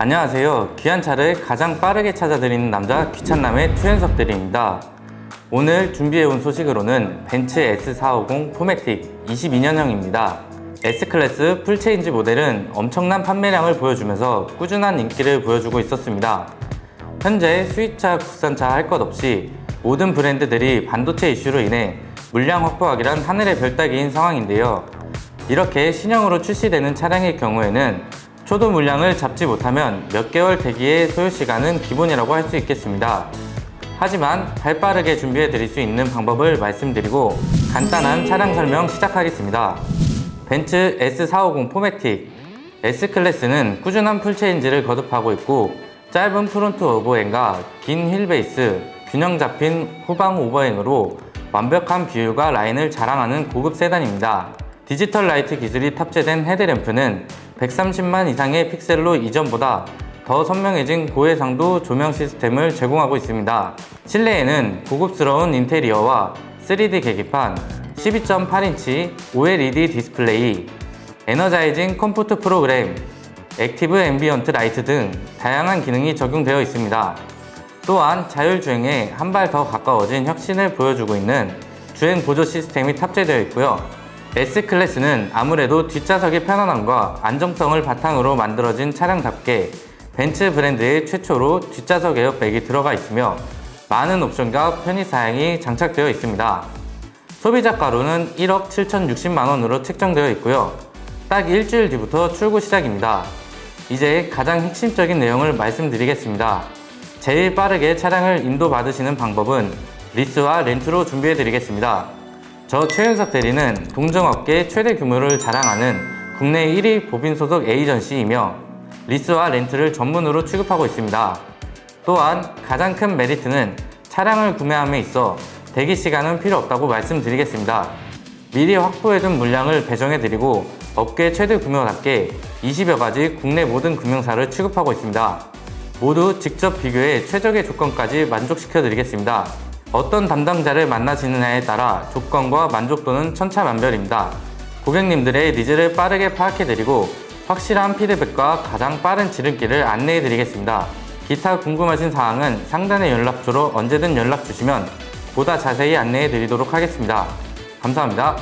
안녕하세요. 귀한 차를 가장 빠르게 찾아드리는 남자 귀찬남의 최현석 대리입니다. 오늘 준비해온 소식으로는 벤츠 S450 포매틱 22년형입니다. S클래스 풀체인지 모델은 엄청난 판매량을 보여주면서 꾸준한 인기를 보여주고 있었습니다. 현재 수입차, 국산차 할 것 없이 모든 브랜드들이 반도체 이슈로 인해 물량 확보하기란 하늘의 별 따기인 상황인데요. 이렇게 신형으로 출시되는 차량의 경우에는 초도 물량을 잡지 못하면 몇 개월 대기의 소요 시간은 기본이라고 할 수 있겠습니다. 하지만 발 빠르게 준비해 드릴 수 있는 방법을 말씀드리고 간단한 차량 설명 시작하겠습니다. 벤츠 S450 포매틱 S클래스는 꾸준한 풀체인지를 거듭하고 있고 짧은 프론트 오버행과 긴 휠베이스, 균형 잡힌 후방 오버행으로 완벽한 비율과 라인을 자랑하는 고급 세단입니다. 디지털 라이트 기술이 탑재된 헤드램프는 130만 이상의 픽셀로 이전보다 더 선명해진 고해상도 조명 시스템을 제공하고 있습니다. 실내에는 고급스러운 인테리어와 3D 계기판, 12.8인치 OLED 디스플레이, 에너자이징 컴포트 프로그램, 액티브 앰비언트 라이트 등 다양한 기능이 적용되어 있습니다. 또한 자율주행에 한 발 더 가까워진 혁신을 보여주고 있는 주행 보조 시스템이 탑재되어 있고요. S클래스는 아무래도 뒷좌석의 편안함과 안정성을 바탕으로 만들어진 차량답게 벤츠 브랜드의 최초로 뒷좌석 에어백이 들어가 있으며 많은 옵션과 편의사양이 장착되어 있습니다. 소비자가로는 1억 7,060만 원으로 책정되어 있고요. 딱 일주일 뒤부터 출고 시작입니다. 이제 가장 핵심적인 내용을 말씀드리겠습니다. 제일 빠르게 차량을 인도받으시는 방법은 리스와 렌트로 준비해 드리겠습니다. 저 최윤석 대리는 동종업계 최대 규모를 자랑하는 국내 1위 법인 소속 에이전시이며 리스와 렌트를 전문으로 취급하고 있습니다. 또한 가장 큰 메리트는 차량을 구매함에 있어 대기 시간은 필요 없다고 말씀드리겠습니다. 미리 확보해둔 물량을 배정해드리고 업계 최대 규모답게 20여 가지 국내 모든 금융사를 취급하고 있습니다. 모두 직접 비교해 최적의 조건까지 만족시켜드리겠습니다. 어떤 담당자를 만나시느냐에 따라 조건과 만족도는 천차만별입니다. 고객님들의 니즈를 빠르게 파악해드리고 확실한 피드백과 가장 빠른 지름길을 안내해드리겠습니다. 기타 궁금하신 사항은 상단의 연락처로 언제든 연락 주시면 보다 자세히 안내해드리도록 하겠습니다. 감사합니다.